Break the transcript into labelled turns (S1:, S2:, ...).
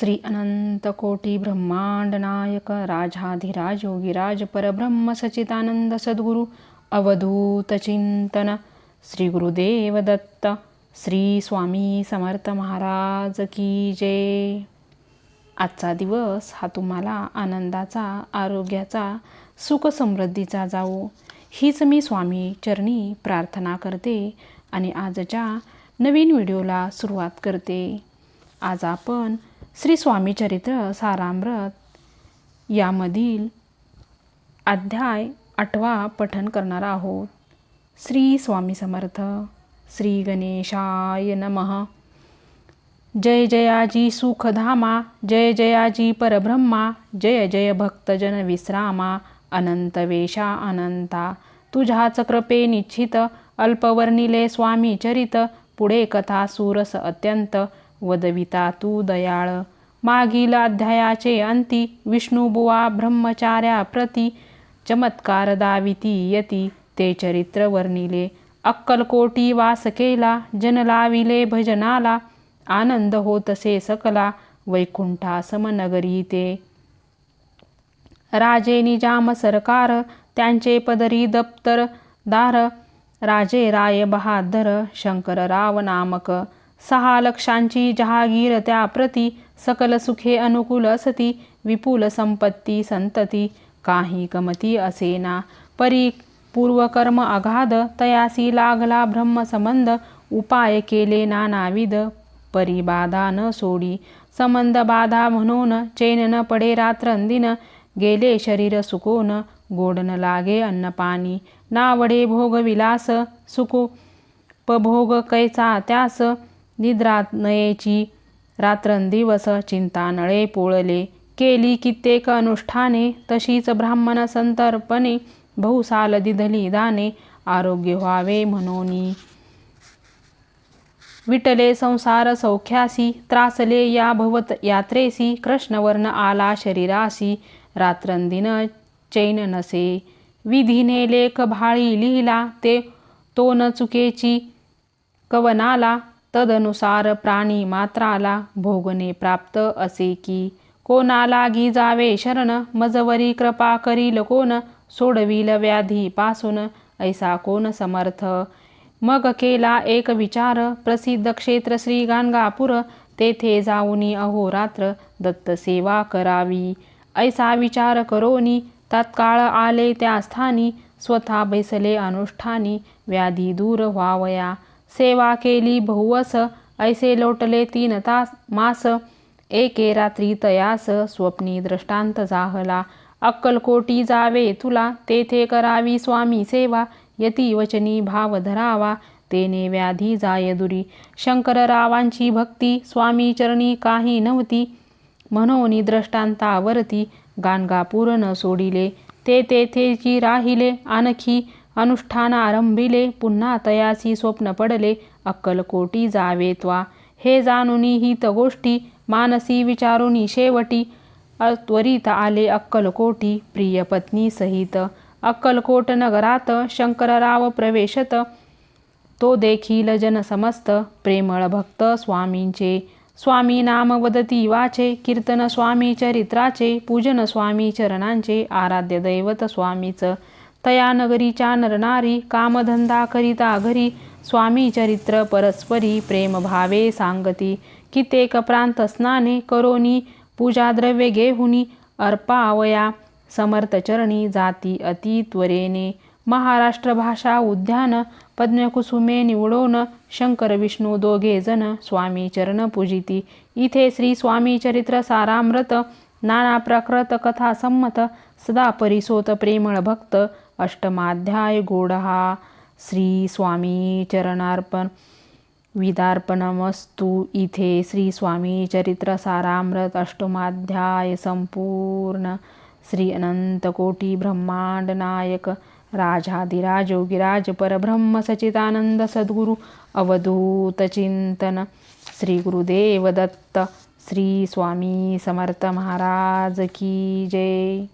S1: श्री अनंत कोटी ब्रह्मांड नायक राजाधिराज योगीराज परब्रह्म सचितानंद सद्गुरु अवधूत चिंतन श्री गुरुदेव दत्त श्री स्वामी समर्थ महाराज की जय. आजचा दिवस हा तुम्हाला आनंदाचा आरोग्याचा सुख समृद्धीचा जावो. हीच मी स्वामी चरणी प्रार्थना करते आणि आजच्या नवीन व्हिडिओला सुरुवात करते. आज आपण श्री स्वामी चरित्र सारामृत यामधील अध्याय आठवा पठन करणार आहोत. श्री स्वामी समर्थ श्री गणेशाय नमः. जय जयाजी सुखधामा जय जयाजी परब्रह्मा जय जय भक्तजन विश्रामा अनंतवेशा अनंता. तुझ्याच कृपे निश्चित अल्पवर्णिले स्वामी चरित पुढे कथा सुरस अत्यंत वदविता तू दयाळ. मागील अध्यायाचे अंती विष्णुबुवा ब्रह्मचार्या प्रती चमत्कार दाविती यती. ते चरित्र वर्णिले. अक्कलकोटी वास केला जनलाविले भजनाला. आनंद होतसे सकला वैकुंठा समनगरी ते. राजे निजाम सरकार त्यांचे पदरी दप्तर दार. राजे राय बहादर शंकरराव नामक. सहा लक्षांची जहागीर त्याप्रती सकल सुखे अनुकूल असती विपुल संपत्ती संतती काही कमती असेना. परी पूर्वकर्म अगाध तयासी लागला ब्रह्मसंबंध उपाय केले नानाविध. परिबाधा न सोडी संबंध बाधा म्हणून चैन न पडे रात्रंदिन गेले शरीर सुकोन गोडन लागे अन्नपाणी नावडे भोग विलास सुको पभोग कैचा त्यास निद्रा नयेची. रात्रंदिवस चिंता नळे पोळले. केली कित्येक अनुष्ठाने तशीच ब्राह्मण संतर्पणे बहुसाल दिधली दाने आरोग्य व्हावे म्हणोनी. विटले संसार सौख्यासी त्रासले या भवत यात्रेसी कृष्णवर्ण आला शरीरासी रात्रंदिन चैन नसे. विधीने लेख भाळी लिहिला ते तो न चुकेची कवनाला तदनुसार प्राणी मात्राला भोगणे प्राप्त असे की कोणाला गी जावे शरण मजवरी कृपा करील कोण सोडविल व्याधी पासून ऐसा कोण समर्थ? मग केला एक विचार प्रसिद्ध क्षेत्र श्री गाणगापूर तेथे जाऊनी अहोरात्र दत्त सेवा करावी. ऐसा विचार करोनी तत्काळ आले त्या स्थानी स्वतः बैसले अनुष्ठानी व्याधी दूर व्हावया. सेवा केली बहुवस ऐसे लोटले तीन तास मास एके रात्री तयास स्वप्नी दृष्टांत जाहला. अक्कलकोटी जावे तुला तेथे करावी स्वामी सेवा यती वचनी भाव धरावा तेने व्याधी जाय दुरी. शंकररावांची भक्ती स्वामी चरणी काही नव्हती. म्हणून दृष्टांतावरती गाणगापूर न सोडिले. ते तेथेची राहिले आणखी अनुष्ठान आरंभिले पुन्हा तयासी स्वप्न पडले अक्कलकोटी जावे त्वा. हे जाणुनी हित गोष्टी मानसी विचारुनी शेवटी त्वरित आले अक्कलकोटी प्रिय पत्नी सहित. अक्कलकोट नगरात शंकरराव प्रवेशत तो देखील जनसमस्त प्रेमळ भक्त स्वामींचे. स्वामी नाम वदती वाचे कीर्तन स्वामी चरित्राचे पूजन स्वामी चरणांचे आराध्य दैवत स्वामीचं. तया नगरीच्या नरनारी कामधंदा करिता घरी स्वामी चरित्र परस्परी प्रेम भावे सांगती. कित्येक प्रांत स्नाने करोनी पूजा द्रव्य घेहुनी अर्पावया समर्थचरणी जाती अति त्वरेने. महाराष्ट्र भाषा उद्यान पद्मकुसुमे निवडोन शंकर विष्णू दोघे जण स्वामी चरण पूजिती. इथे श्री स्वामी चरित्र सारामृत नाना प्रकृत कथा संमत सदा परिसोत प्रेमळ भक्त अष्टमाध्याय गोडहा श्री स्वामी चरणार्पण। विदार्पणमस्तु इथे श्री स्वामी चरित्र सारामृत अष्टमाध्याय संपूर्ण। श्री अनंतकोटी ब्रह्मांड नायक राजाधिराज योगिराज परब्रह्म सचितानंद सद्गुरु अवधूत चिंतन। श्री गुरुदेव दत्त श्री स्वामी समर्थ महाराज की जय।